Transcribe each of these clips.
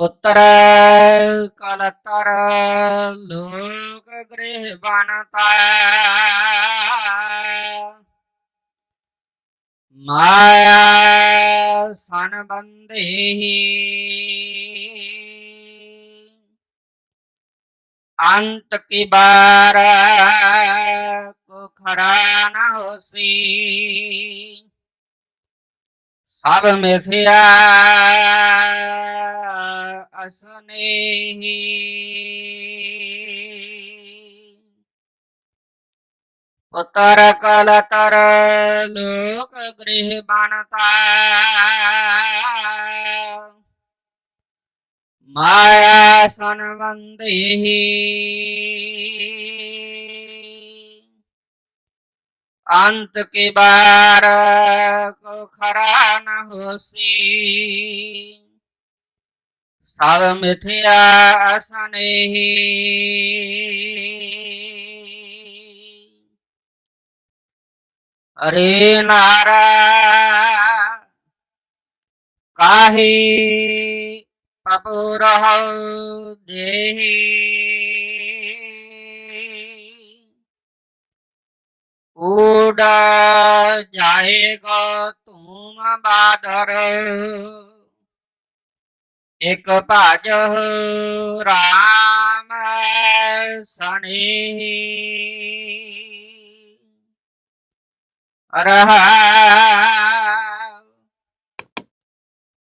ਪੁੱਤਰ ਕਲਤਰ ਲੋਕ ਗ੍ਰਹਿ ਬਨਤਾ ਮਾਇਆ ਸਨ ਬੰਦੇ ਅੰਤ ਕੀ ਬਾਰ ਕੋ ਖਰਾ ਨ ਹੋਸੀ। ਸਭ ਮਿਥਿਆ ਨੇਹੀ ਉਤਰ ਕਲ ਤਰ ਲੋਕ ਗ੍ਰਹਿ ਬਨਤਾ ਮਾਇਆ ਸੰਬੰਧੇਹੀ ਅੰਤ ਕੇ ਬਾਰ ਕੋ ਖਰਾ ਨ ਹੋਸੀ। ਸਭ ਮਿਥਿਆ ਅਸਨੇਹੀ। ਅਰੇ ਨਾਰਾ ਕਾਹੀ ਅਪੁਰਹ ਦੇਹੀ। ਉਡਾ ਜਾਏਗਾ ਤੂੰ ਬਾਦਰ। ਇਕ ਭਜ ਰਾਮ ਸਣੀ। ਰਹਾ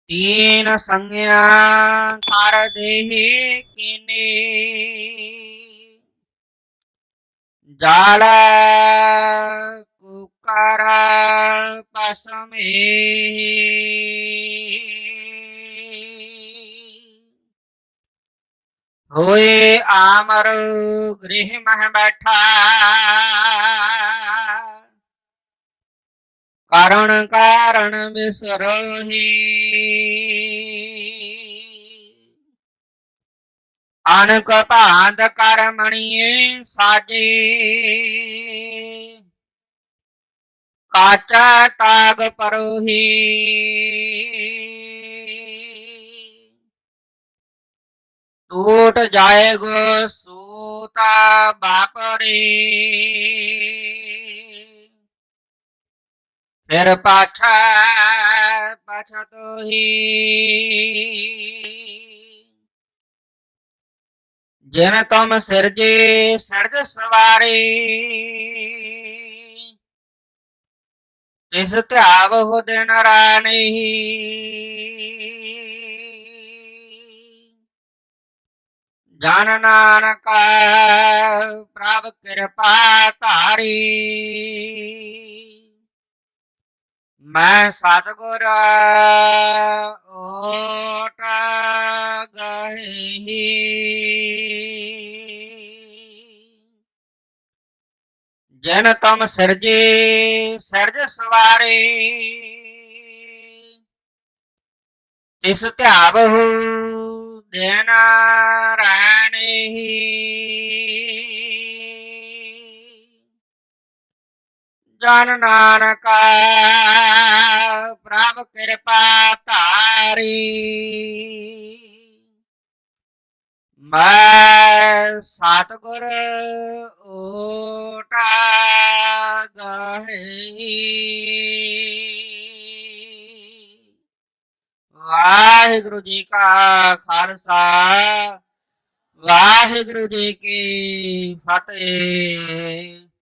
ਤੀਨ ਸੰਗਿਆ ਕਰ ਦੇਹੀ ਕਿਨੇ। ਜਾਲ ਕੁਕਰ ਪਸਮੇ। ਹੋਏ ਆਮਰ ਗ੍ਰਹਿ ਮਹਿ ਬੈਠਾ। ਕਾਰਣ ਕਾਰਣ ਵਿਸਰੋਹੀ ਅਨਕ ਭਾਂਦ ਕਰਮਣੀਏ ਸਾਜੇ। ਕਾਚਾ ਤਾਗ ਪਰੋਹੀ। ਟੂਟ ਜਾਏਗੋ ਸੂਤਾ ਬਾਪਰੇ ਫਿਰ ਪਾਛਾ ਪਾਛਾ ਤੋਹੀ। ਜਿਨ ਤੁਮ ਸਿਰਜੇ, ਸਰਜ ਸਵਾਰੇ। ਤਿਸ ਧਿਆਵ ਹੋ ਦਿਨ ਰਾਣੀ। ਜਨ ਨਾਨਕ ਪ੍ਰਭ ਕਿਰਪਾ ਧਾਰੀ। ਮੈਂ ਸਤਗੁਰ ਓਟ ਗਹੀ। ਜਨ ਤਮ ਸਿਰਜੇ, ਸਿਰਜ ਸਵਾਰੇ। ਤਿਸ ਧਿਆਵਹੁ ਦਿਨ ਜਨ ਨਾਨਕ ਪ੍ਰਭ ਕਿਰਪਾ ਧਾਰੀ। ਮੈਂ ਸਤਗੁਰ ਓਟਾ ਗਹੀ। ਵਾਹਿਗੁਰੂ ਜੀ ਕਾ ਖਾਲਸਾ, ਵਾਹਿਗੁਰੂ ਜੀ ਕੀ ਫਤਿਹ।